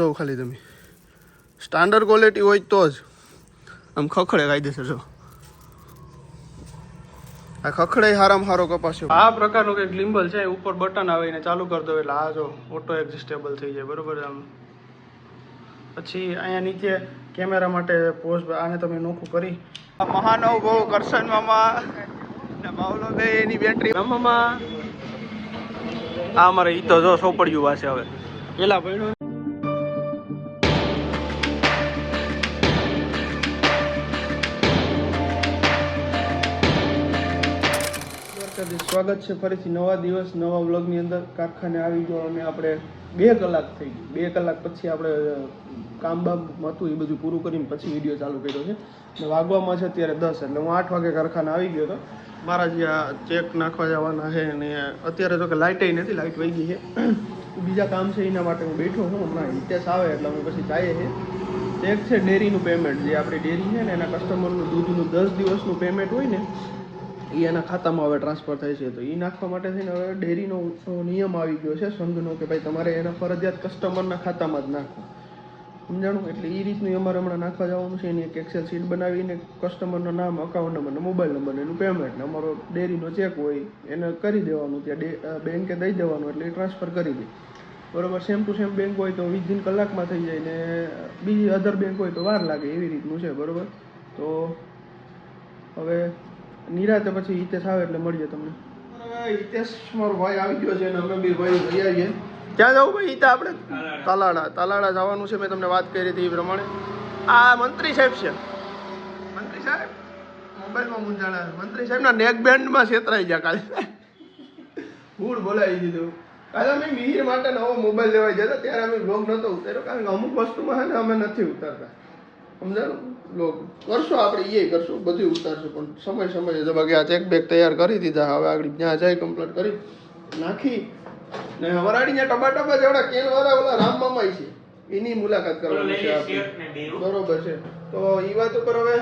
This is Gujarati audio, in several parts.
જો ખાલી તમે. સ્ટાન્ડર્ડ ક્વોલિટી હોય તો જ. આમ ખખડે કાયદેસર જો. આ ખખડે હારામ હારો કપાસ આ પ્રકારનું કંઈક લિમ્બલ છે ઉપર બટન આવે ને ચાલુ કરી દો એટલે આ જો ઓટો એડજસ્ટેબલ થઈ જાય બરોબર આમ. પછી અહીંયા નીચે કેમેરા માટે પોઝ આને તમે નોખું કરી. આ મહાનવ બહુ કરશન મામા ને માવલો બે એની બેટરી. મામા. આ અમારે ઈ તો જો સોપડ્યું પાસે હવે. પેલા ભણ્યું સ્વાગત છે ફરીથી નવા દિવસ, નવા વ્લોગની અંદર કારખાને આવી ગયો અને આપણે બે કલાક થઈ ગઈ બે કલાક પછી આપણે કામ બામ હતું એ બધું પૂરું કરીને પછી વીડિયો ચાલુ કર્યો છે. ને વાગવામાં છે અત્યારે દસ, એટલે હું આઠ વાગે કારખાને આવી ગયો હતો. મારા જે આ ચેક નાખવા જવાના છે અને અત્યારે તો કે લાઇટે નથી લાઇટ વહી ગઈ છે. બીજા કામ છે એના માટે હું બેઠો છું, હમણાં હિતેશ આવે એટલે હું પછી જઈએ છે ચેક છે ડેરીનું પેમેન્ટ જે આપણી ડેરી છે ને એના કસ્ટમરનું દૂધનું દસ દિવસનું પેમેન્ટ હોય ને એ એના ખાતામાં હવે ટ્રાન્સફર થાય છે તો એ નાખવા માટે થઈને હવે ડેરીનો નિયમ આવી ગયો છે સંઘનો કે ભાઈ તમારે એના ફરજિયાત કસ્ટમરના ખાતામાં જ નાખવું સમજાણું? એટલે એ રીતનું અમારે હમણાં નાખવા જવાનું છે એની એક એક્સેલ શીટ બનાવીને કસ્ટમરનું નામ અકાઉન્ટ નંબર મોબાઈલ નંબર એનું પેમેન્ટ ને અમારો ડેરીનો ચેક હોય એને કરી દેવાનું, ત્યાં બેંકે દઈ દેવાનું એટલે એ ટ્રાન્સફર કરી દે. બરોબર? સેમ ટુ સેમ બેંક હોય તો વિધિન કલાકમાં થઈ જાય ને બીજી અધર બેંક હોય તો વાર લાગે એવી રીતનું છે, બરોબર? તો હવે નિરાતે પછી હિતેશ આવે એટલે મળીએ તમને. હિતેશ મારો ભાઈ આવી ગયો છે અને અમે બે ભાઈ જઈ આવીએ. ક્યાં જવું ભાઈ હિતા આપણે? તલાડા તાલાડા જવાનું છે મેં તમને વાત કરી હતી એ પ્રમાણે. આ મંત્રી સાહેબ છે. મંત્રી સાહેબ? મોબાઈલમાં મૂંઝાણા મંત્રી સાહેબના નેક બેન્ડમાં છેતરાઈ ગયા કાલે. ફૂડ બોલાવી દીધું. કાલે અમે મિહિર માટે નવો મોબાઈલ લેવા જતા ત્યારે અમે બ્લોગ નહોતો ઉતાર્યો કારણ કે અમુક વસ્તુમાં છે ને અમે નથી ઉતારતા. સમજાણું? બ્લોગ કરશું આપણે એ કરશું બધું ઉતારશું પણ સમય સમયે જો બાકી આ ચેક બેગ તૈયાર કરી દીધા હવે આગળ જ્યાં જાય કમ્પ્લીટ કરી નાખી. ને વરાડીને ત્યાં ટબા ટબા જેવડા કેન વાળા ઓલા રામ મામાઈ છે એની મુલાકાત કરવાની છે આપણે. બરોબર છે. તો એ વાત ઉપર હવે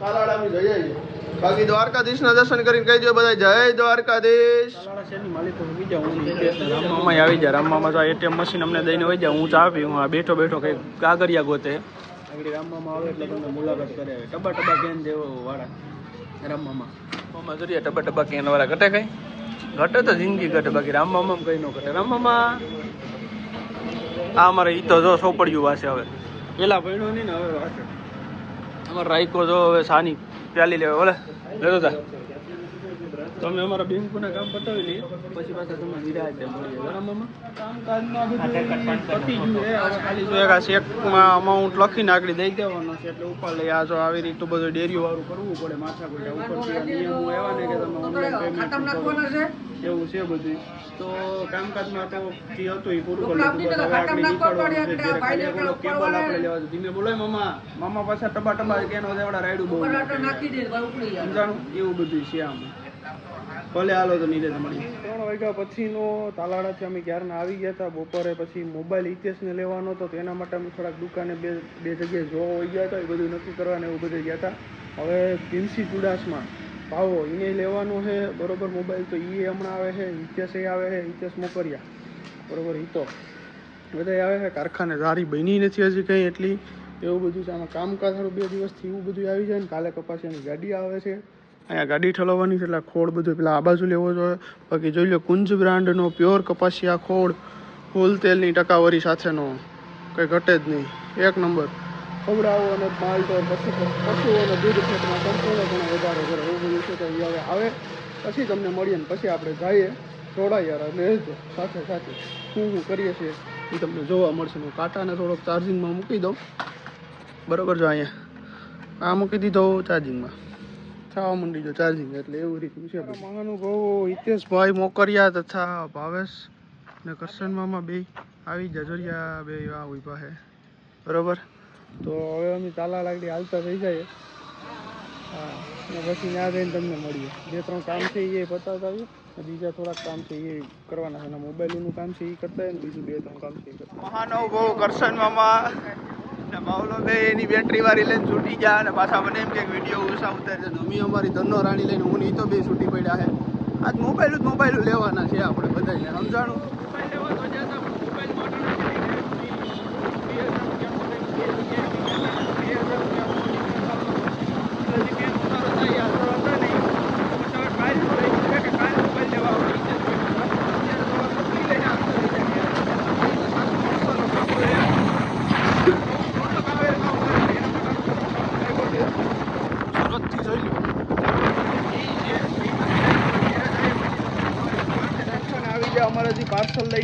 તાલાડા અમે જઈ આવીએ. બાકી દ્વારકાધીશના દર્શન કરીને કહી દો બધા જય દ્વારકાધીશ. રામમામાં આવી જાય રામમામાં તો એટીએમ મશીન અમને દઈને હોય જાય હું ચા હું આ બેઠો બેઠો કંઈક કાગરિયા ગોતે. આગળ રામમામાં આવે એટલે તમને મુલાકાત કરે ટબા ટબા કેન જેવો વાળા રમવામાં મામા જોઈએ ટબા ટબા કેન વાળા ઘટે કઈ? ઘટે તો જિંદગી ઘટે બાકી રામમામાં કઈ ન ઘટે. રામમામાં આ અમારે ઈ તો જો સોપડ્યું વાસે હવે. પેલા ભણ્યો નહીં ને હવે વાંચે અમારે રાઈકો જો હવે સાની પ્યાલી લેવા. ઓલે લેતો તા તમે અમારા બેંકોના કામ પતાવી લઈએ પછી પાછા તમે નિરાતે મળીએ. બરાબરમાં કામકાજમાં બધું પતી ગયું છે હવે ખાલી જો એક આ ચેકમાં અમાઉન્ટ લખીને આગળ દઈ દેવાનો છે એટલે ઉપર લઈ આ જો આવી રીતનું બધું ડેરીઓ વાળું કરવું પડે માથા કોઈ ઉપર નિયમો એવા ને કે તમે ઓનલાઈન પેમેન્ટ એવું છે બધું. તો કામકાજમાં તો જે હતું એ પૂરું કરી દીધું. હવે આગળ નીકળવાનું છે કેબલ આપણે લેવા છે ધીમે બોલાય મામા? મામા પાછા ટબા ટબા કેનો દેવડા રાયડું બહુ. સમજાણું? એવું બધું છે આમ. ભલે હાલો તો નીરજ મળી ત્રણ વાગ્યા પછીનો તાલાળાથી અમે ક્યારના આવી ગયા હતા બપોરે પછી મોબાઈલ ઇતિહાસને લેવાનો હતો તો એના માટે અમે થોડાક દુકાને બે બે જગ્યાએ જોવા હોઈ ગયા હતા એ બધું નક્કી કરવાને એવું બધું ગયા હતા હવે ભીમસી ચુડાસમાં ભાવો એને લેવાનું છે બરોબર મોબાઈલ તો એ હમણાં આવે છે ઇતિહાસ એ આવે છે ઇતિહાસ મોકરિયા. બરોબર એ તો બધા આવે છે કારખાને સારી બની નથી હજી કંઈ એટલી. એવું બધું છે. આમાં કામકાજ સારું બે દિવસથી એવું બધું આવી જાય ને કાલે કપાસિયાની ગાડી આવે છે. અહીંયા ગાડી ઠલવવાની છે, એટલે ખોળ બધું પેલા આ બાજુ લેવો જોઈએ. બાકી જોઈ લો, કુંજ બ્રાન્ડનો પ્યોર કપાસિયા ખોળ ફૂલ તેલની ટકાવારી સાથેનો. કંઈ ઘટે જ નહીં. એક નંબર. ખવડાવો અને માલ તો પશુ પશુઓને દૂધ ક્ષેત્રમાં સંપૂર્ણપણે વધારો કરે એવું બધું છે તો હવે આવે. પછી તમને મળીએ ને પછી આપણે જઈએ થોડા યાર અને સાથે સાથે શું શું કરીએ છીએ એ તમને જોવા મળશે. હું કાંટાને થોડોક ચાર્જિંગમાં મૂકી દઉં. બરાબર જો અહીંયા. આ મૂકી દીધો ચાર્જિંગમાં થવા માંડી જો ચાર્જિંગ એટલે એવું રીતનું છે મહાનુભાવો હિતેશભાઈ મોકરિયા તથા ભાવેશ ને કરશન મામા બે આવી જજરિયા બે આ ઊભા છે બરોબર? તો હવે અમે તાલા લાગડી હાલતા થઈ જાય. હા ને પછી ત્યાં જઈને તમને મળીએ. જે ત્રણ કામ છે એ પતાવતા આવીએ બીજા થોડાક કામ છે એ કરવાના છે. મોબાઈલનું કામ છે એ કરતા બીજું બે ત્રણ કામ છે એ કરતા મહાનવ કરશન મામા. બાવલો બે એની બેટરી વાળી લઈને છૂટી ગયા અને પાછા મને એમ કે વીડિયો ઉષા ઉતારે છે. મમ્મી અમારી ધનનો રાણી લઈને હું નહીં તો બે છૂટી પડ્યા છે. આજ મોબાઈલ જ મોબાઈલ લેવાના છે આપણે બધાને સમજાણું મોબાઈલ લેવા તો જતા પણ મોબાઈલ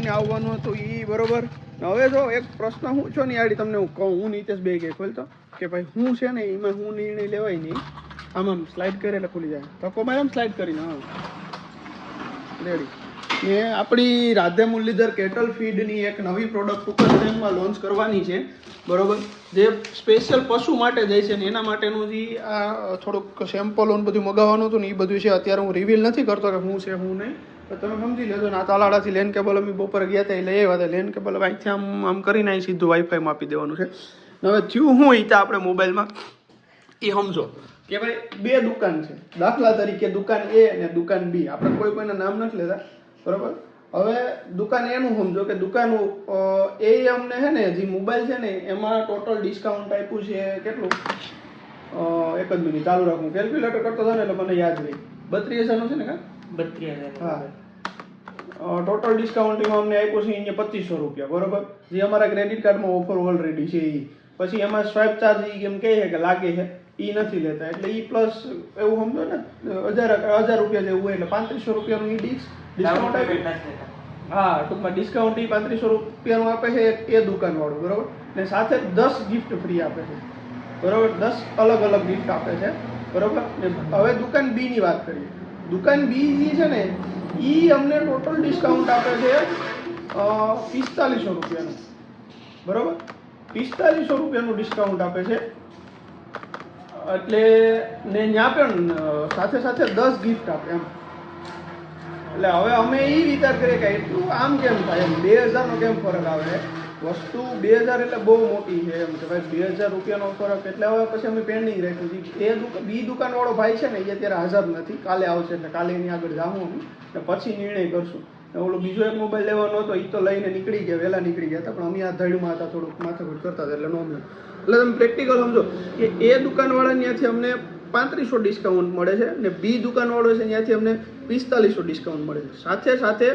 લેવાનું હતું એ બરોબર? હવે જો એક પ્રશ્ન હું છો ને આડી તમને હું કહું. હું નીતેશ બે કે ખોલતો કે ભાઈ હું છે ને એમાં હું નિર્ણય લેવાય નહીં. આમ આમ સ્લાઇડ કરે એટલે ખુલી જાય. તકો મારે આમ સ્લાઇડ કરીને, હા. રેડી ને આપણી રાધે મુરલીધર કેટલ ફીડની એક નવી પ્રોડક્ટ કુકરમાં લોન્ચ કરવાની છે. બરોબર? જે સ્પેશિયલ પશુ માટે જાય છે ને એના માટેનું જે આ થોડુંક સેમ્પલ ને બધું મગાવવાનું હતું ને એ બધું છે, અત્યારે હું રિવીલ નથી કરતો કે હું છે, હું નહીં. તો તમે સમજી લેજો ને આ તાલાડાથી લેન કેબલ અમે બપોરે ગયા હતા એ લઈ આવ્યા હતા લેન કેબલ હવે અહીંથી આમ આમ કરીને અહીં સીધું વાઈફાઈમાં આપી દેવાનું છે. હવે થયું હું એ આપણે મોબાઈલમાં એ સમજો. કે ભાઈ બે દુકાન છે. દાખલા તરીકે દુકાન એ અને દુકાન બી આપણે કોઈ કોઈના નામ નથી લેતા. બરાબર? હવે દુકાન એનું સમજો કે દુકાન એ અમને છે ને જે મોબાઈલ છે ને એમાં ટોટલ ડિસ્કાઉન્ટ આપ્યું છે કેટલું? એક જ મિનિટ ચાલુ રાખું. કેલ્ક્યુલેટર કરતો હતો ને એટલે મને યાદ રહી. બત્રીસ હજારનું છે ને કા? બત્રીસ હા. ટોટલ ડિસ્કાઉન્ટમાં અમને આપ્યું છે અહીંયા પચીસો રૂપિયા બરોબર? જે અમારા ક્રેડિટ કાર્ડમાં ઓફર ઓલરેડી છે એ પછી એમાં સ્વાઇપ ચાર્જ એ એમ કહે છે કે લાગે છે એ નથી લેતા. એટલે એ પ્લસ એવું સમજો ને હજાર હજાર રૂપિયા જેવું હોય એટલે પાંત્રીસો રૂપિયાનું એ ડિસ્ક ડિસ્કાઉન્ટ આપ્યું હા ટૂંકમાં ડિસ્કાઉન્ટ એ પાંત્રીસો રૂપિયાનું આપે છે એ દુકાનવાળું બરોબર? ને સાથે દસ ગિફ્ટ ફ્રી આપે છે. બરોબર? દસ અલગ અલગ ગિફ્ટ આપે છે બરોબર? ને હવે દુકાન બી ની વાત કરીએ. દુકાન બી છે ને એ અમને ટોટલ ડિસ્કાઉન્ટ આપે છે પિસ્તાલીસો રૂપિયાનું. બરોબર? પિસ્તાલીસો રૂપિયાનું ડિસ્કાઉન્ટ આપે છે. એટલે ને ત્યાં પણ સાથે સાથે દસ ગિફ્ટ આપે એમ. એટલે હવે અમે એ વિચાર કરીએ કે એટલું આમ કેમ થાય? એમ બે હજારનો કેમ ફરક આવે? વસ્તુ બે હજાર એટલે બહુ મોટી છે. એમ કે ભાઈ બે હજાર રૂપિયાનો ફરક એટલે હવે પછી અમે પેન્ડિંગ રાખ્યું. છે એ બી દુકાનવાળો ભાઈ છે ને, એ અત્યારે હાજર નથી. કાલે આવશે એટલે કાલે એની આગળ જાઉં અમે. ને પછી નિર્ણય કરશું. ઓલો બીજો એક મોબાઈલ લેવાનો હતો એ તો લઈને નીકળી ગયા વહેલા નીકળી ગયા હતા, પણ અમે આ ધડમાં હતા, થોડુંક માથાકૂટ કરતા હતા એટલે નો એટલે તમે પ્રેક્ટિકલ સમજો કે એ દુકાનવાળા ત્યાંથી અમને પાંત્રીસો ડિસ્કાઉન્ટ મળે છે ને બી દુકાનવાળો છે ત્યાંથી અમને પિસ્તાલીસો ડિસ્કાઉન્ટ મળે છે. સાથે સાથે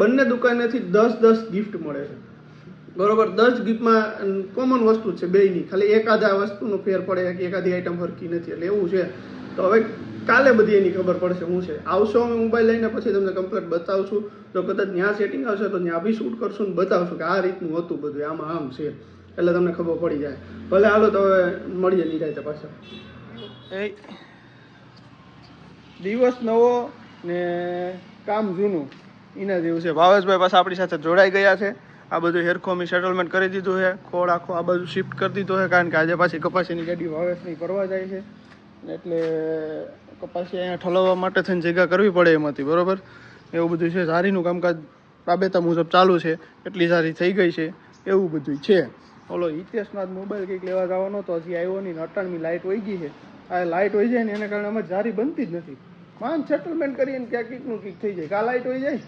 બંને દુકાનેથી દસ દસ ગિફ્ટ મળે છે. બરોબર, દસ ગીફ્ટમાં કોમન વસ્તુ છે છે બેયની. ખાલી એકાદ આ વસ્તુનો ફેર પડે કે એકાદી આઈટમ ફરકી નથી. એટલે એવું છે. તો હવે કાલે બધી એની ખબર પડશે હું છે. આવશો અમે મોબાઈલ લઈને પછી તમને કમ્પ્લેટ બતાવશું. જો કદાચ ત્યાં સેટિંગ આવશે તો ત્યાં બી શૂટ કરશું ને બતાવશું કે આ રીતનું હતું બધું, આમાં આમ છે. એટલે તમને ખબર પડી જાય. ભલે હાલો તો હવે મળીએ નિરાયતે પાછા. એ દિવસ નવો ને કામ જૂનું. એના જેવું છે. ભાવેશભાઈ પાસે આપણી સાથે જોડાઈ ગયા છે. આ બધું હેરખો સેટલમેન્ટ કરી દીધું છે. ખોળ આખો આ બધું શિફ્ટ કરી દીધું છે કારણ કે આજે પાછી કપાસીની ગાડી ભાવેશની કરવા જાય છે. એટલે કપાસી અહીંયા ઠલવવા માટે થઈને જગ્યા કરવી પડે એમ હતી બરોબર? એવું બધું છે. સારીનું કામકાજ રાબેતા મુજબ ચાલુ છે. એટલી સારી થઈ ગઈ છે. એવું બધું છે. ઓલો હિતેશનો જ મોબાઈલ કંઈક લેવા જવાનો તો હજી આવ્યો નહીં ને લાઇટ વહી ગઈ છે. આ લાઇટ વહી જાય ને એને કારણે અમે જારી બનતી જ નથી. માન સેટલમેન્ટ કરીને ક્યાં કંઈકનું કીક થઈ જાય. કા લાઇટ વહી જાય?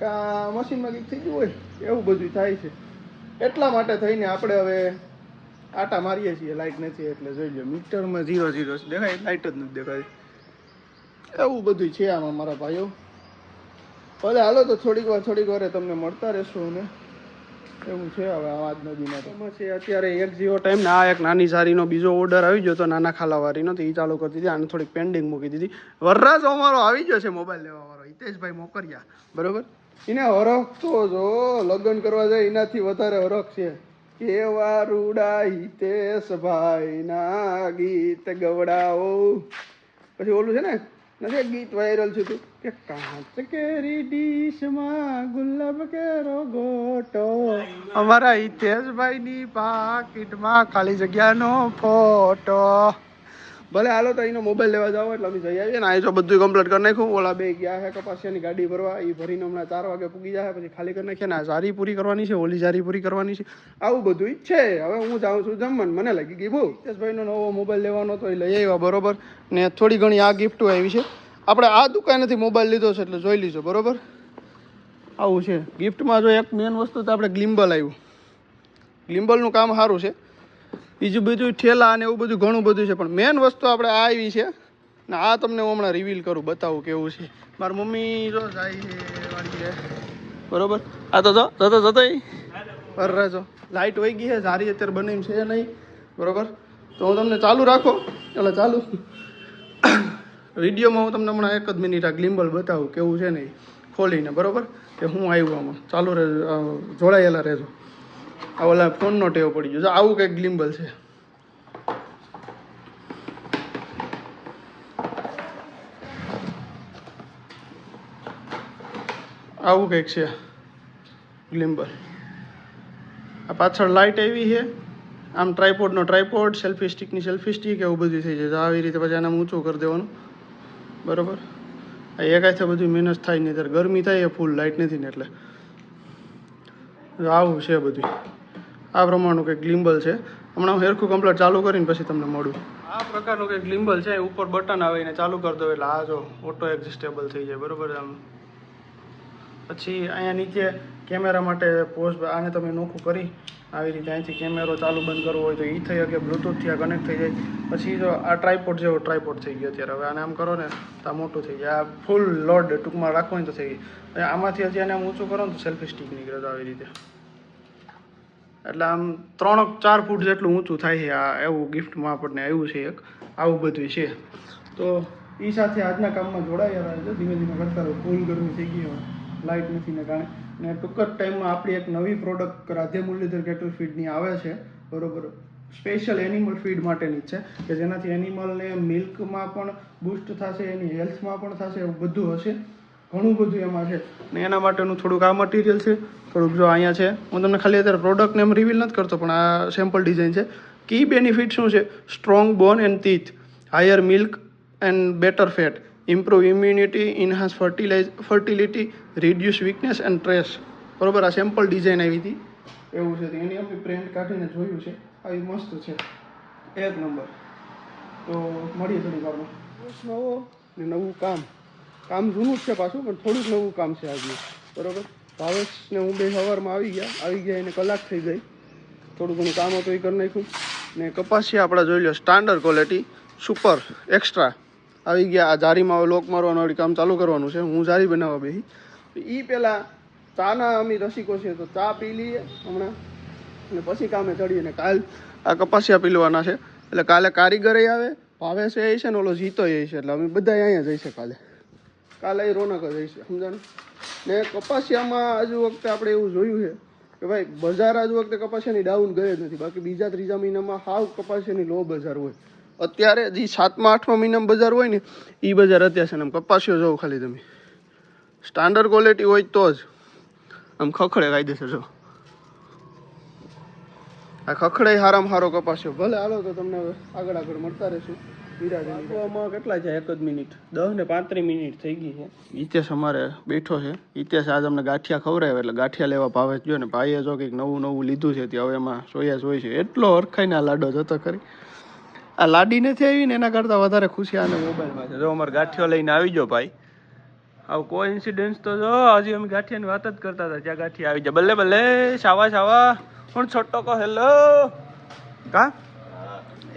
કા મશીનમાં કંઈક થઈ ગયું હોય, એવું બધું થાય છે. એટલા માટે થઈને આપણે હવે આટા મારીએ છીએ લાઇટ નથી એટલે જોઈ લો, મીટરમાં ઝીરો ઝીરો દેખાય લાઇટ જ નથી દેખાય. એવું બધું છે આમાં મારા ભાઈઓ. ભલે હાલો તો થોડીક વાર, થોડીક વારે તમને મળતા રહેશો અને એવું છે હવે આ વાત નદીમાં છે, અત્યારે એક જીવો ટાઈમ ને આ એક નાની સારીનો બીજો ઓર્ડર આવી ગયો તો નાના ખાલાવારીનો તો એ ચાલુ કરી દીધી, આને થોડીક પેન્ડિંગ મૂકી દીધી. વરરાજ અમારો આવી ગયો છે મોબાઈલ લેવા વાળો, હિતેશભાઈ મોકરિયા, બરોબર? એને હરખ તો જો, લગ્ન કરવા જાય એનાથી વધારે હરખ છે. કેવા રૂડા હિતેશભાઈ ના ગીત ગવડાવો. પછી ઓલું છે ને, નથી ગીત વાયરલ છે તું કે કાચ કેરી ડીશમાં ગુલાબ કેરો ગોટો. અમારા હિતેશભાઈની પાકીટમાં ખાલી જગ્યાનો ફોટો. ભલે હાલો તો એનો મોબાઈલ લેવા જાવ એટલે અમે જઈ આવીએ ને. આ જો બધું કમ્પ્લીટ કરી નાખ્યું. ઓલા બે ગયા છે કપાસિયાની ગાડી ભરવા. એ ભરીને હમણાં ચાર વાગે પૂગી જાય, પછી ખાલી કરી નાખીએ ને. આ સારી પૂરી કરવાની છે, ઓલી સારી પૂરી કરવાની છે. આવું બધું છે. હવે હું જાઉં છું જમવાનું. મને લાગી ગઈ બહુ યશભાઈનો નવો મોબાઈલ લેવાનો તો એ લઈ આવ્યા બરોબર. ને થોડી ઘણી આ ગિફ્ટો આવી છે. આપણે આ દુકાનેથી મોબાઈલ લીધો છે એટલે જોઈ લીધો બરોબર? આવું છે. ગિફ્ટમાં જો એક મેન વસ્તુ તો આપણે ગ્લિમ્બલ આવ્યું ગ્લિમ્બલનું કામ સારું છે. બીજું બધું ઠેલા અને એવું બધું ઘણું બધું છે, પણ મેન વસ્તુ આપણે આ આવી છે. ને આ તમને હું હમણાં રિવીલ કરું, બતાવું કેવું છે. મારી મમ્મી જો જાય છે બરોબર? આ તો જતો જતો અરે જો લાઇટ વહી ગઈ છે સારી અત્યારે બની છે નહીં. બરોબર? તો હું તમને ચાલુ રાખો. એટલે ચાલુ. વિડીયોમાં હું તમને હમણાં એક જ મિનિટ આ ગ્લિમ્બલ બતાવું કેવું છે ને ખોલીને, બરોબર? કે હું આવ્યું આમાં. ચાલુ રહે જોડાયેલા રહેજો. આ ઓલા ફોનનો ટેવ પડી ગયો. આવું કંઈક ગ્લિમ્બલ છે. આવું કંઈક છે ગ્લિમ્બલ આ પાછળ લાઇટ આવી છે. આમ ટ્રાયપોડનો ટ્રાયપોડ સેલ્ફી સ્ટિકની સેલ્ફી સ્ટિક એવું બધું થઈ જાય. આવી રીતે પછી આને ઊંચું કરી દેવાનું. બરોબર? આ એક હાથે બધું મહેનત થાય નહીં. ત્યારે ગરમી થાય એ ફૂલ લાઇટ નથી ને એટલે. આવું છે બધું. આ પ્રમાણનું કંઈક ગ્લિમ્બલ છે. હમણાં હું હેરખું કમ્પ્લેટ ચાલુ કરીને પછી તમને મળું. આ પ્રકારનું કંઈક ગ્લિમ્બલ છે ઉપર બટન આવે ને ચાલુ કરી દો, એટલે આ જો ઓટો એડજસ્ટેબલ થઈ જાય, બરોબર આમ પછી અહીંયા નીચે કેમેરા માટે પોઝ, આને તમે નોખું કરી આવી રીતે અહીંથી કેમેરો ચાલુ બંધ કરવો હોય તો એ થઈ શકે બ્લૂટૂથથી આ કનેક્ટ થઈ જાય. પછી જો આ ટ્રાયપોડ જેવો ટ્રાયપોડ થઈ ગયો અત્યારે. હવે આને આમ કરો ને તો આ મોટું થઈ જાય. આ ફૂલ લોડ ટૂંકમાં રાખવો તો થઈ ગઈ. આમાંથી હજી આને આમ ઊંચું કરો ને તો સેલ્ફી સ્ટિક નીકળે તો આવી રીતે. એટલે આમ ત્રણ ચાર ફૂટ જેટલું ઊંચું થાય છે આ, એવું ગિફ્ટમાં આપણને આવ્યું છે એક. આવું બધું છે. તો એ સાથે આજના કામમાં જોડાયા રહે છે ધીમે ધીમે કરતા ફૂલ ગરમી થઈ ગઈ હોય લાઇટ નથી ને કારણે ને ટૂંક જ ટાઈમમાં આપણી એક નવી પ્રોડક્ટ રાધે મુરલીધર કેટલ ફીડની આવે છે, બરોબર. સ્પેશિયલ એનિમલ ફીડ માટેની છે, કે જેનાથી એનિમલને મિલ્કમાં પણ બૂસ્ટ થશે, એની હેલ્થમાં પણ થશે, એવું બધું હશે. ઘણું બધું એમાં છે. ને એના માટેનું થોડુંક આ મટીરિયલ છે. થોડુંક જો અહીંયા છે, હું તમને ખાલી અત્યારે પ્રોડક્ટને એમ રિવીલ નથી કરતો, પણ આ સેમ્પલ ડિઝાઇન છે. કી બેનિફિટ શું છે? Strong bone and teeth higher milk and better fat improve immunity enhance fertilize fertility reduce weakness and stress બરોબર? આ સેમ્પલ ડિઝાઇન આવી હતી. એવું છે. એની અમે પ્રિન્ટ કાઢીને જોયું છે. આવી મસ્ત છે. એક નંબર તો મળીએ થોડી વારમાં. નવો. ને નવું કામ. કામ જૂનું જ છે પાછું પણ થોડુંક નવું કામ છે આજનું. બરોબર? ભાવેશને હું બે સવારમાં આવી ગયા. આવી ગયા એને કલાક થઈ ગઈ. થોડું ઘણું કામ હતું એ કરી નાખ્યું. ને કપાસિયા આપણે જોઈ લો સ્ટાન્ડર્ડ ક્વોલિટી સુપર એક્સ્ટ્રા આવી ગયા. આ જારીમાં હવે લોક મારવાનું વળી કામ ચાલુ કરવાનું છે. હું જારી બનાવવા બેહી. એ પહેલાં ચાના અમે રસિકો છે તો ચા પી લઈએ હમણાં. અને પછી કામે ચડીએ. ને કાલ આ કપાસિયા પીલવાના છે. એટલે કાલે કારીગરે આવે, ભાવે છે એ છે ને ઓલો જીતો એ છે. એટલે અમે બધા અહીંયા જઈશે કાલે. કાલે એ રોનક જઈશે હશે. સમજાણું? ને કપાસિયામાં આજુ વખતે આપણે એવું જોયું છે કે ભાઈ બજાર આજ વખતે કપાસિયાની ડાઉન ગઈ જ નથી. બાકી બીજા ત્રીજા મહિનામાં હાવ કપાસિયાની લો બજાર હોય. અત્યારે જે સાતમા આઠમા મહિનામાં બજાર હોય ને એ બજાર અત્યારે છે ને આમ કપાસિયો જોવો ખાલી તમે. સ્ટાન્ડર્ડ ક્વોલિટી હોય તો જ આમ ખખડે કાયદેસર જો. આ ખખડે હારામાં હારો કપાસ્યો. ભલે હાલો તો તમને આગળ આગળ મળતા રહેશું. વિરાજમાં કેટલા છે? એક જ મિનિટ. દસ ને પાંત્રીસ મિનિટ થઈ ગઈ છે. હિતેશ અમારે બેઠો છે. હિતેશ આજ અમને ગાંઠિયા ખવડાવે એટલે ગાંઠિયા લેવા ભાવે જો ને. ભાઈએ જો કંઈક નવું નવું લીધું છે તે હવે એમાં સોયા સોય છે. એટલો હરખાઈને આ લાડો જતો ખરી. આ લાડી નથી આવી ને એના કરતાં વધારે ખુશી આને મોબાઈલમાં છે. જો અમારે ગાંઠિયો લઈને આવી જાઓ ભાઈ. આવું કોઈ ઇન્સિડન્સ તો જો હજી અમે ગાંઠિયાની વાત જ કરતા હતા ત્યાં ગાંઠિયા આવી જાય બલે ભલે શાવા શાવા. પણ છોટો કહો હેલો કા?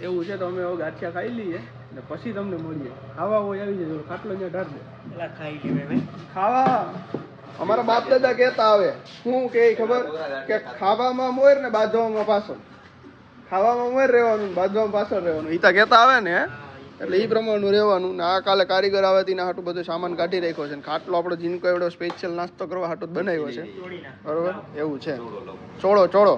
એવું છે તો અમે હવે ગાંઠિયા ખાઈ લઈએ ને પછી તમને મળીએ. ખાવા હોય આવી જાય ખાટલો ત્યાં ઢાળ દે. ખાઈ લે ખાવા. અમારા બાપ દાદા કહેતા આવે શું કે ખબર? કે ખાવામાં મોર ને બાંધવામાં પાછળ ખાવામાં મોર રહેવાનું બાંધવામાં પાછળ રહેવાનું. ઈ તો કહેતા આવે ને એટલે એ પ્રમાણનું રહેવાનું. ને આ કાલે કારીગર આવે તેના હાટું બધું સામાન કાઢી રાખ્યો છે. ને ખાટલો આપણો જીનકો એવડો સ્પેશિયલ નાસ્તો કરવા હાટું બનાવ્યો છે. બરોબર? એવું છે. ચોળો ચોળો.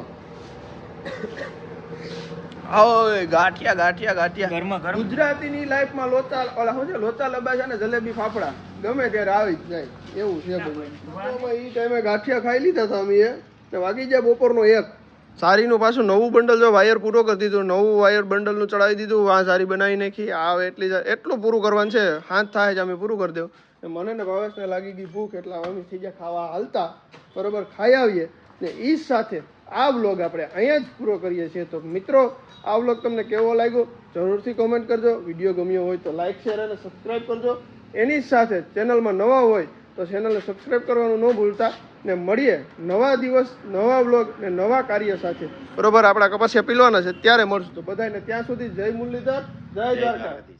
આવો ગાંઠિયા ગાંઠિયા ગાંઠિયા. ગુજરાતીની લાઈફમાં લોચા ઓલા શું છે લોચા લબાસા ને જલેબી ફાફડા. ગમે ત્યારે આવી જ જાય. એવું છે બધું. એ ટાઈમે ગાંઠિયા ખાઈ લીધા હતા અમે એ. વાગી જાય બપોરનો એક. સારીનું પાછું નવું બંડલ જો વાયર પૂરો કરી દીધું, નવું વાયર બંડલનું ચડાવી દીધું આ સારી બનાવી નાખી આ એટલી એટલું પૂરું કરવાનું છે. હાથ થાય જ અમે પૂરું કરી દઉં ને મને ને ભાવેશને લાગી ગઈ ભૂખ, એટલે અમે થઈ ગયા ખાવા હાલતા, બરાબર, ખાઈ આવીએ. ને એ સાથે આ વ્લોગ આપણે અહીંયા જ પૂરો કરીએ છીએ. તો મિત્રો, આ વ્લોગ તમને કેવો લાગ્યો? જરૂરથી કોમેન્ટ કરજો. વીડિયો ગમ્યો હોય તો લાઇક શેર અને સબસ્ક્રાઈબ કરજો. એની સાથે ચેનલમાં નવા હોય તો ચેનલને સબસ્ક્રાઈબ કરવાનું ન ભૂલતા ને મળીએ નવા દિવસ, નવા વ્લોગ ને નવા કાર્ય સાથે. બરોબર? આપણા કપાસિયા પીલવાના છે, ત્યારે મળશું. તો બધાને ત્યાં સુધી જય મુરલીધર, જય દ્વારકા